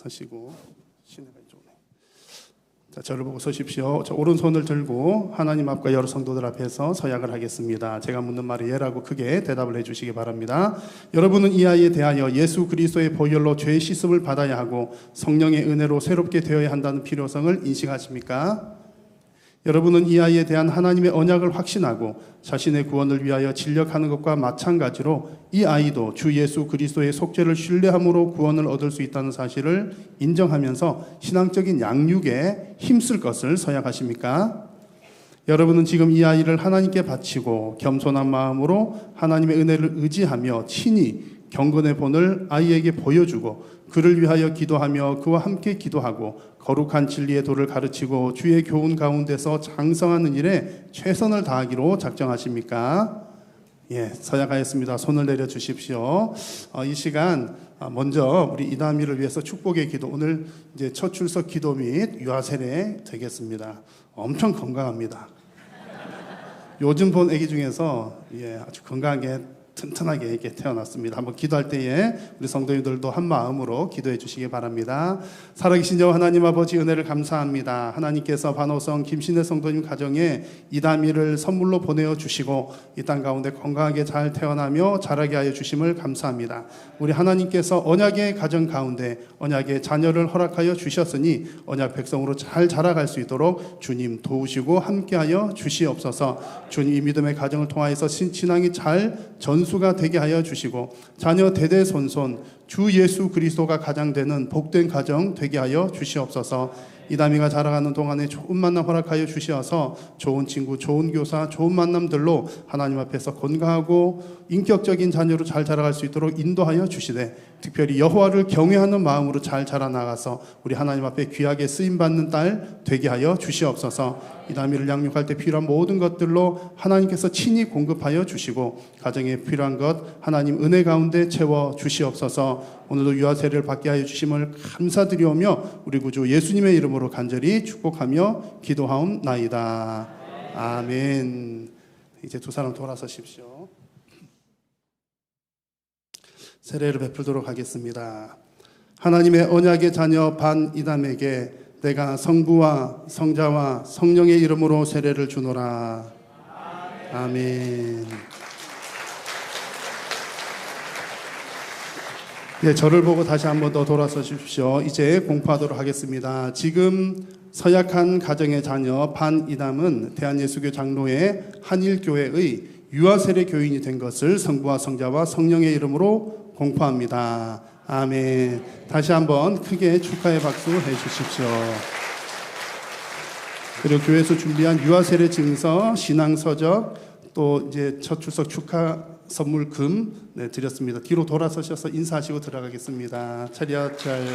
서시고 시내가 이쪽으로. 자, 저를 보고 서십시오. 저 오른손을 들고 하나님 앞과 여러 성도들 앞에서 서약을 하겠습니다. 제가 묻는 말이 예라고 크게 대답을 해 주시기 바랍니다. 여러분은 이 아이에 대하여 예수 그리스도의 보혈로 죄 씻음을 받아야 하고 성령의 은혜로 새롭게 되어야 한다는 필요성을 인식하십니까? 여러분은 이 아이에 대한 하나님의 언약을 확신하고 자신의 구원을 위하여 진력하는 것과 마찬가지로 이 아이도 주 예수 그리스도의 속죄를 신뢰함으로 구원을 얻을 수 있다는 사실을 인정하면서 신앙적인 양육에 힘쓸 것을 서약하십니까? 여러분은 지금 이 아이를 하나님께 바치고 겸손한 마음으로 하나님의 은혜를 의지하며 친히 경건의 본을 아이에게 보여주고 그를 위하여 기도하며 그와 함께 기도하고 거룩한 진리의 도를 가르치고 주의 교훈 가운데서 장성하는 일에 최선을 다하기로 작정하십니까? 예, 서약하였습니다. 손을 내려 주십시오. 어, 이 시간 아, 먼저 우리 이다미를 위해서 축복의 기도 오늘 이제 첫 출석 기도 및 유아 세례 되겠습니다. 엄청 건강합니다. 요즘 본 아기 중에서 예, 아주 건강하게 튼튼하게 이렇게 태어났습니다. 한번 기도할 때에 우리 성도님들도 한 마음으로 기도해 주시기 바랍니다. 살아계신 여호와 하나님 아버지 은혜를 감사합니다. 하나님께서 반호성 김신혜 성도님 가정에 이다미를 선물로 보내어 주시고 이 땅 가운데 건강하게 잘 태어나며 자라게 하여 주심을 감사합니다. 우리 하나님께서 언약의 가정 가운데 언약의 자녀를 허락하여 주셨으니 언약 백성으로 잘 자라갈 수 있도록 주님 도우시고 함께하여 주시옵소서. 주님 이 믿음의 가정을 통하여서 신- 신앙이 잘 전수 가 되게 하여 주시고 자녀 대대손손 주 예수 그리스도가 가장 되는 복된 가정 되게 하여 주시옵소서. 이다미가 자라가는 동안에 좋은 만남 허락하여 주시어서 좋은 친구, 좋은 교사, 좋은 만남들로 하나님 앞에서 건강하고 인격적인 자녀로 잘 자라갈 수 있도록 인도하여 주시되 특별히 여호와를 경외하는 마음으로 잘 자라나가서 우리 하나님 앞에 귀하게 쓰임 받는 딸 되게 하여 주시옵소서. 이다미를 양육할 때 필요한 모든 것들로 하나님께서 친히 공급하여 주시고 가정에 필요한 것 하나님 은혜 가운데 채워 주시옵소서. 오늘도 유아 세례를 받게 하여 주심을 감사드리오며 우리 구주 예수님의 이름으로 간절히 축복하며 기도하옵나이다. 아멘. 이제 두 사람 돌아서십시오. 세례를 베풀도록 하겠습니다. 하나님의 언약의 자녀 반 이담에게 내가 성부와 성자와 성령의 이름으로 세례를 주노라. 아멘. 예, 저를 보고 다시 한 번 더 돌아서 주십시오. 이제 공포하도록 하겠습니다. 지금 서약한 가정의 자녀 반 이담은 대한예수교 장로회 한일교회의 유아세례 교인이 된 것을 성부와 성자와 성령의 이름으로 공포합니다. 아멘. 다시 한번 크게 축하의 박수 해 주십시오. 그리고 교회에서 준비한 유아세례 증서, 신앙서적, 또 이제 첫 출석 축하 선물 금 네, 드렸습니다. 뒤로 돌아서셔서 인사하시고 들어가겠습니다. 차렷 잘.